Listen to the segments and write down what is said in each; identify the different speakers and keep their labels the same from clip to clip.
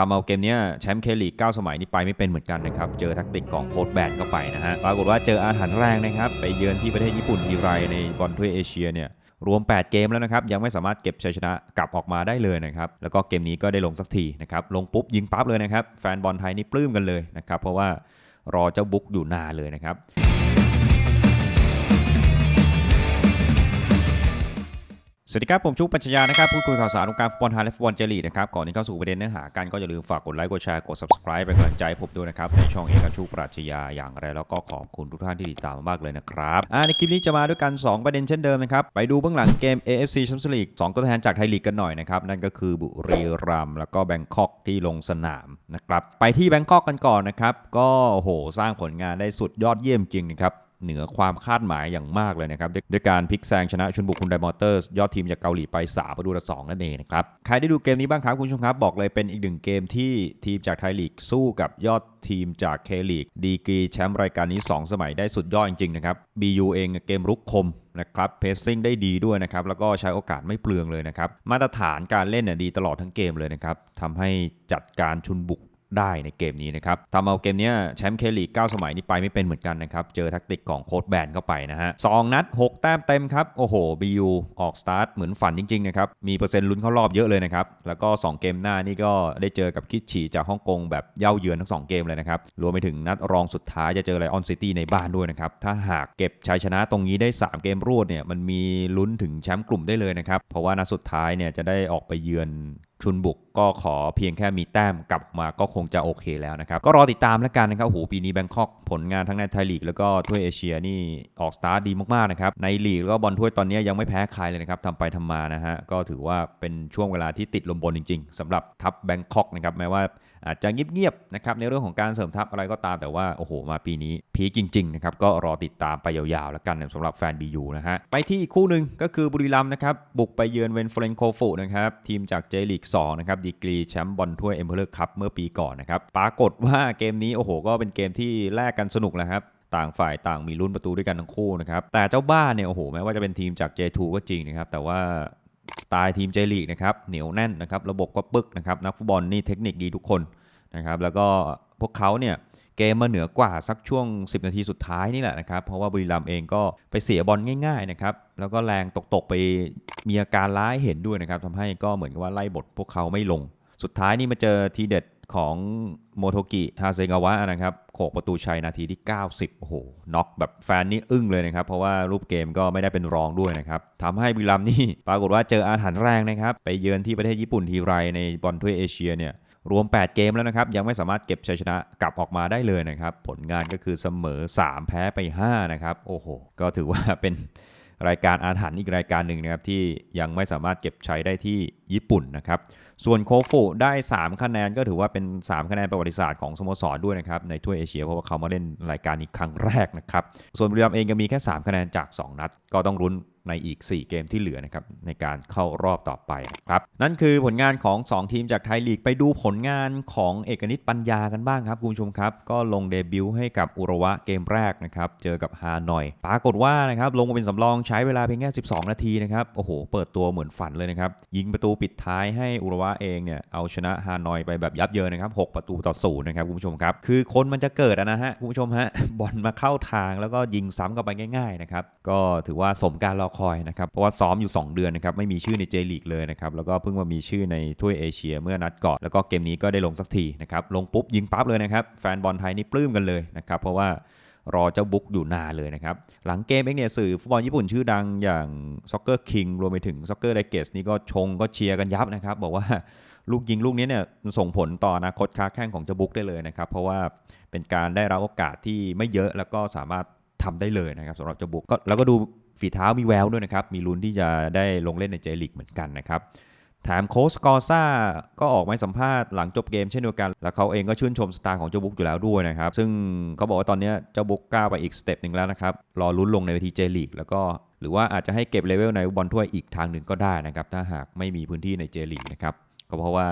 Speaker 1: ทำเอาเกมนี้แชมป์เคลีก9สมัยนี้ไปไม่เป็นเหมือนกันนะครับ เจอทักติกของโค้ดแบนเข้าไปนะฮะ ปรากฏว่าเจออาถรรพ์แรงนะครับ ไปเยือนที่ประเทศญี่ปุ่นทีไรในบอลถ้วยเอเชียเนี่ยรวม 8 เกมแล้วนะครับ ยังไม่สามารถเก็บชัยชนะกลับออกมาได้เลยนะครับ แล้วก็เกมนี้ก็ได้ลงสักทีนะครับ ลงปุ๊บยิงปั๊บเลยนะครับ แฟนบอลไทยนี่ปลื้มกันเลยนะครับ เพราะว่ารอเจ้าบุ๊กอยู่นานเลยนะครับ สวัสดีครับ ผมชุกปัญชยานะครับ พูดคุยข่าวสารวงการฟุตบอลไทยและฟุตบอลเจลีกนะครับ ก่อนที่เข้าสู่ประเด็นเนื้อหากันก็อย่าลืมฝากกดไลค์ กดแชร์ กด subscribe เป็นกำลังใจผมด้วยนะครับ ในช่องเอกชุกปรัชญาอย่างไร แล้วก็ขอบคุณทุกท่านที่ติดตามมากเลยนะครับในคลิปนี้จะมาด้วยกัน 2 ประเด็นเช่นเดิมนะครับ ไปดูเบื้องหลังเกม AFC Champions League 2ตัวแทนจากไทยลีกกันหน่อยนะครับ นั่นก็คือบุรีรัมย์แล้วก็แบงคอกที่ลงสนามนะครับ ไปที่แบงคอกกันก่อนนะครับ ก็โอ้โหสร้างผลงานได้สุดยอดเยี่ยมจริงนะครับ เหนือความคาดหมายอย่างมากเลยนะครับ ด้วยการพลิกแซงชนะชุนบุกคุณไดมอเตอร์สยอดทีมจากเกาหลีไป3ประตูต่อ2นั่นเองนะครับ ใครได้ดูเกมนี้บ้างครับ คุณผู้ชมครับ บอกเลยเป็นอีกหนึ่งเกมที่ทีมจากไทยลีกสู้กับยอดทีมจากเคลีกดีกรีแชมป์รายการนี้ 2 สมัยได้สุดยอดจริงๆนะครับ BU เองเกมรุกคมนะครับเพสซิ่งได้ดีด้วยนะครับ แล้วก็ใช้โอกาสไม่เปลืองเลยนะครับ มาตรฐานการเล่นเนี่ยดีตลอดทั้งเกมเลยนะครับทำให้จัดการชุนบุก ได้ในเกมนี้นะครับทำเอาเกมนี้แชมป์เคลีก9สมัยนี้ไปไม่เป็นเหมือนกันนะครับ เจอทักติกของโค้ดแบนเข้าไปนะฮะสองนัด 6 แต้มเต็มครับ โอ้โห BU ออกสตาร์ทเหมือนฝันจริง ๆ นะครับ มีเปอร์เซ็นต์ลุ้นเข้ารอบเยอะเลยนะครับ แล้วก็ 2 เกมหน้านี่ก็ได้เจอกับคิดฉีจากฮ่องกงแบบเย่าเยือนทั้ง 2 เกมเลยนะครับ รวมไปถึงนัดรองสุดท้ายจะเจอไลออนซิตี้ในบ้านด้วยนะครับ ถ้าหากเก็บชัยชนะตรงนี้ได้ 3 เกมรวดเนี่ยมันมีลุ้นถึงแชมป์กลุ่มได้เลยนะครับเพราะว่านัดสุดท้ายเนี่ยจะได้ออกไปเยือน ชุนบุกก็ขอเพียงแค่มีแต้มกลับมาก็คงจะโอเคแล้วนะครับ ก็รอติดตามแล้วกันนะครับโอ้โหปีนี้แบงคอกผลงานทั้งในไทยลีก แล้วก็ถ้วยเอเชียนี่ออกสตาร์ดีมากๆนะครับในลีกแล้วก็บอลถ้วยตอนนี้ยังไม่แพ้ใครเลยนะครับทำไปทำมานะฮะก็ถือว่าเป็นช่วงเวลาที่ติดลมบนจริง ๆสำหรับทัพแบงคอกนะครับแม้ว่าอาจจะเงียบๆนะครับในเรื่องของการเสริมทัพอะไรก็ตามแต่ว่าโอ้โหมาปีนี้พีคจริงๆนะครับก็รอติดตามไปยาวๆแล้วกันสำหรับแฟน BU นะฮะไปที่อีกคู่หนึ่งก็คือบุรีรัมย์นะครับบุกไปเยือนเวนเฟรนโคฟุนะครับทีมจากเจลีก2นะครับดีกรีแชมป์บอลถ้วยเอ็มเพลเลอร์คัพเมื่อปีก่อนนะครับปรากฏว่าเกมนี้โอ้โห ก็เป็นเกมที่แลกกันสนุกแล้วครับต่างฝ่ายต่างมีลุ้นประตูด้วยกันทั้งคู่นะครับ แต่เจ้าบ้านเนี่ยโอ้โหแม้ว่าจะเป็นทีมจาก J2 ก็จริงนะครับ แต่ว่า สไตล์ทีม J ลีกนะครับเหนียวแน่นนะครับระบบก็ปึกนะครับนักฟุตบอลนี่เทคนิคดีทุกคนนะครับแล้วก็พวกเขาเนี่ยเกมมาเหนือกว่าสักช่วง 10 นาทีสุดท้ายนี่แหละนะครับ เพราะว่าบุรีรัมย์เองก็ไปเสียบอลง่ายๆนะครับแล้วก็แรงตกๆไปมีอาการร้ายเห็นด้วยนะครับทำให้ก็เหมือนกับว่าไล่บทพวกเขาไม่ลง สุดท้ายนี่มาเจอทีเด็ด ของโมโทกิฮาเซงาวะนะครับโขกประตูชัยนาทีที่ 90 โอ้โห น็อกแบบแฟนนี่อึ้งเลยนะครับ เพราะว่ารูปเกมก็ไม่ได้เป็นรองด้วยนะครับทำให้บิลัมนี่ปรากฏว่าเจออาถรรพ์แรงนะครับ ไปเยือนที่ประเทศญี่ปุ่นทีไรในบอลถ้วยเอเชียเนี่ยรวม 8 เกมแล้วนะครับ ยังไม่สามารถเก็บชัยชนะกลับออกมาได้เลยนะครับ ผลงานก็คือเสมอ 3 แพ้ไป 5 นะครับ โอ้โห ก็ถือว่าเป็นรายการอาถรรพ์อีกรายการหนึ่งนะครับที่ยังไม่สามารถเก็บใช้ได้ที่ ญี่ปุ่นนะครับ ส่วนโคฟุได้ 3 คะแนนก็ถือว่าเป็น 3 คะแนนประวัติศาสตร์ของสโมสรด้วยนะครับในถ้วยเอเชียเพราะว่าเขามาเล่นรายการนี้ครั้งแรกนะครับ ส่วนบุรีรัมย์เองยังมีแค่ 3 คะแนนจาก 2 นัด ก็ต้องรุ้นในอีก 4 เกมที่เหลือนะครับในการเข้ารอบต่อไปครับ นั่นคือผลงานของ 2 ทีมจากไทยลีกไปดูผลงานของเอกนิตปัญญากันบ้างครับคุณผู้ชมครับ ก็ลงเดบิวต์ให้กับอุระวะเกมแรกนะครับเจอกับฮานอย ปรากฏว่านะครับลงมาเป็นสำรองใช้เวลาเพียงแค่ 12 นาทีนะครับโอ้โหเปิดตัวเหมือนฝันเลยนะครับยิงประตูปิดท้ายให้อุระวะเองเนี่ยเอาชนะฮานอยไปแบบยับเยินนะครับ 6 ประตูต่อศูนย์นะครับคุณผู้ชมครับ คือคนมันจะเกิดนะฮะคุณผู้ชมฮะบอลมาเข้าทางแล้วก็ยิงซ้ำเข้าไปง่ายๆนะครับก็ถือว่าสมการรอคอยนะครับเพราะว่าซ้อมอยู่ 2 เดือนนะครับไม่มีชื่อในเจลีกเลยนะครับแล้วก็เพิ่งมามีชื่อในถ้วยเอเชียเมื่อนัดก่อนแล้วก็เกมนี้ก็ได้ลงสักทีนะครับลงปุ๊บยิงปั๊บเลยนะครับแฟนบอลไทยนี่ปลื้มกันเลยนะครับเพราะว่า รอเจ้าบุ๊กอยู่นานเลยนะครับ หลังเกมเองเนี่ยสื่อฟุตบอลญี่ปุ่นชื่อดังอย่าง Soccer King รวมไปถึง Soccer Digest นี่ก็ชงก็เชียร์กันยับนะครับ บอกว่าลูกยิงลูกนี้เนี่ยมันส่งผลต่ออนาคตค้าแข้งของเจ้าบุ๊กได้เลยนะครับ เพราะว่าเป็นการได้รับโอกาสที่ไม่เยอะแล้วก็สามารถทำได้เลยนะครับสำหรับเจ้าบุ๊กก็แล้วก็ดูฝีเท้ามีแววด้วยนะครับ มีลุ้นที่จะได้ลงเล่นในเจลีกเหมือนกันนะครับ แถมโค้ชกอซ่าก็ออกมาสัมภาษณ์หลังจบเกมเช่นเดียวกัน แล้วเขาเองก็ชื่นชมสไตล์ของเจ้าบุ๊กอยู่แล้วด้วยนะครับ ซึ่งเขาบอกว่าตอนนี้เจ้าบุ๊กก้าวไปอีกสเต็ปหนึ่งแล้วนะครับ รอลุ้นลงในเวทีเจลีกแล้วก็หรือว่าอาจจะให้เก็บเลเวลในบอลถ้วยอีกทางหนึ่งก็ได้นะครับ ถ้าหากไม่มีพื้นที่ในเจลีกนะครับก็เพราะว่า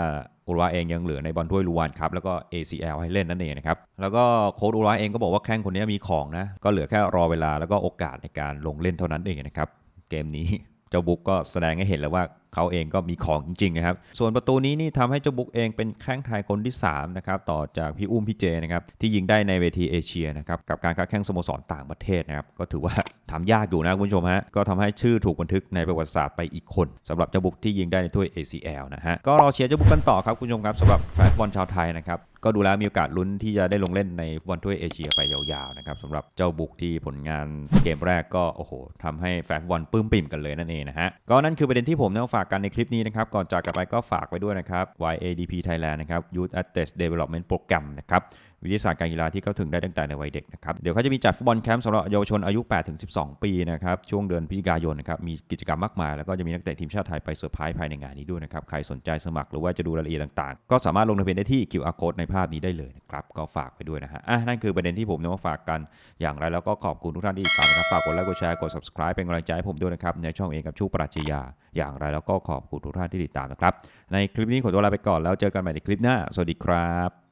Speaker 1: อุรุวาเองยังเหลือในบอลถ้วยลูวานครับแล้วก็ ACL ให้เล่นนั่นเองนะครับ แล้วก็โค้ชอุรุวาเองก็บอกว่าแข้งคนนี้มีของนะ ก็เหลือแค่รอเวลาแล้วก็โอกาสในการลงเล่นเท่านั้นเองนะครับ เกมนี้เจ้าบุ๊กก็แสดงให้เห็นแล้วว่า เขาเองก็มีของจริงๆนะครับ ส่วนประตูนี้นี่ทำให้เจ้าบุกเองเป็นแข้งไทยคนที่3นะครับต่อจากพี่อุ้มพี่เจนะครับที่ยิงได้ในเวทีเอเชียนะครับกับการค้าแข่งสโมสรต่างประเทศนะครับก็ถือว่าทำยากอยู่นะคุณผู้ชมฮะก็ทำให้ชื่อถูกบันทึกในประวัติศาสตร์ไปอีกคนสำหรับเจ้าบุกที่ยิงได้ในถ้วย ACL นะฮะก็รอเชียร์เจ้าบุกกันต่อครับคุณผู้ชมครับสำหรับแฟนบอลชาวไทยนะครับก็ดูแล้วมีโอกาสลุ้นที่จะได้ลงเล่นในฟุตบอลถ้วยเอเชียไปยาวๆนะครับสำหรับเจ้าบุกที่ผลงานเกมแรกก็โอ้โหทำให้แฟนฟุตบอลปื้มปิ่มกันเลยนั่นเองนะฮะก็นั่นคือประเด็นที่ผมนำฝากกันในคลิปนี้นะครับก่อนจากกันไปก็ฝากไว้ด้วยนะครับ YADP Thailand นะครับ Youth Athletes Development Program นะครับวิทยาศาสตร์การกีฬาที่เข้าถึงได้ตั้งแต่ในวัยเด็กนะครับ เดี๋ยวเขาจะมีจัดฟุตบอลแคมป์สำหรับเยาวชนอายุ 8-12 ปีนะครับ ช่วงเดือนพฤศจิกายนนะครับ มีกิจกรรมมากมาย แล้วก็จะมีนักเตะทีมชาติไทยไปเซอร์ไพรส์ภายในงานนี้ด้วยนะครับ ใครสนใจสมัครหรือว่าจะดูรายละเอียดต่างๆ ก็สามารถลงทะเบียนได้ที่ QR code ในภาพนี้ได้เลยนะครับ ก็ฝากไปด้วยนะฮะอะนั่นคือประเด็นที่ผมนำมาฝากกันอย่างไรแล้วก็ขอบคุณทุกท่านที่ติดตามนะครับฝากกดไลค์กดแชร์กด subscribe เป็นกำลังใจให้ผมด้วยนะครับในช่องเองกับชูปรัชญาอย่างไรแล้วก็ขอบคุณทุกท่านที่ติดตามนะครับในคลิปนี้ขอตัวลาไปก่อนแล้วเจอกันใหม่ในคลิปหน้าสวัสดีครับ